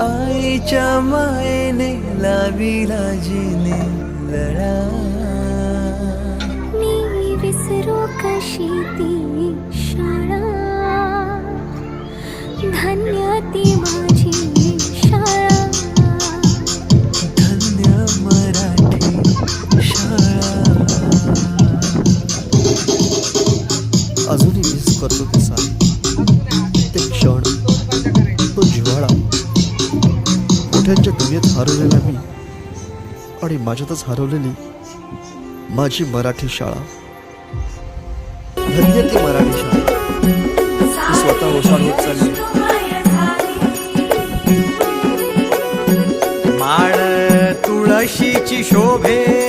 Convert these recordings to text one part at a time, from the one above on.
आईच्या मायने लाविला जिने लढा. मी विसरू कशी ती? मोठ्यांच्या दुनियेत हरवलेला मी. आणि माझ्यातच हरवलेली माझी मराठी शाळा. धन्य ती मराठी शाळा. स्वतः ओसाड होत चालली. माळ तुळशीची शोभे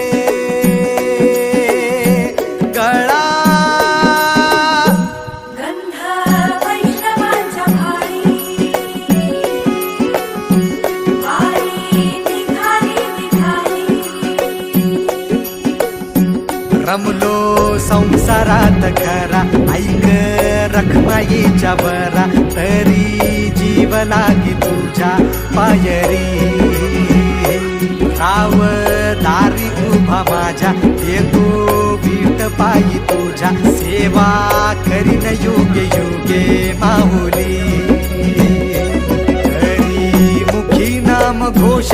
संसारात खरा. ऐक रखमाईच्या बरा. तरी जीव लागी तुझ्या पायरी. राव दारी उभा माझ्या. येतो बीट पायी तुझ्या. सेवा करीन योग्य योगे माहुली. हरी मुखी नाम घोष.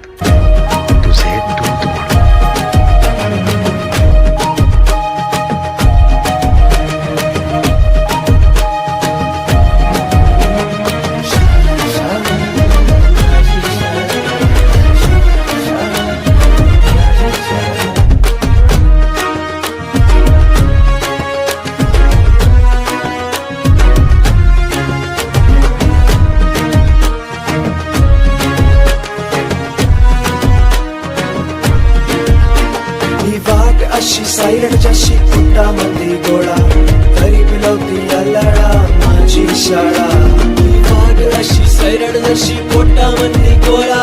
तुझे दूध म्हणून పసి సైలెంట్ చేసి పుట్టామంది కూడా గరీబిలోకి అల్లడా మా చేశాడా సైలెంట్ చేసి పుట్టామంది కూడా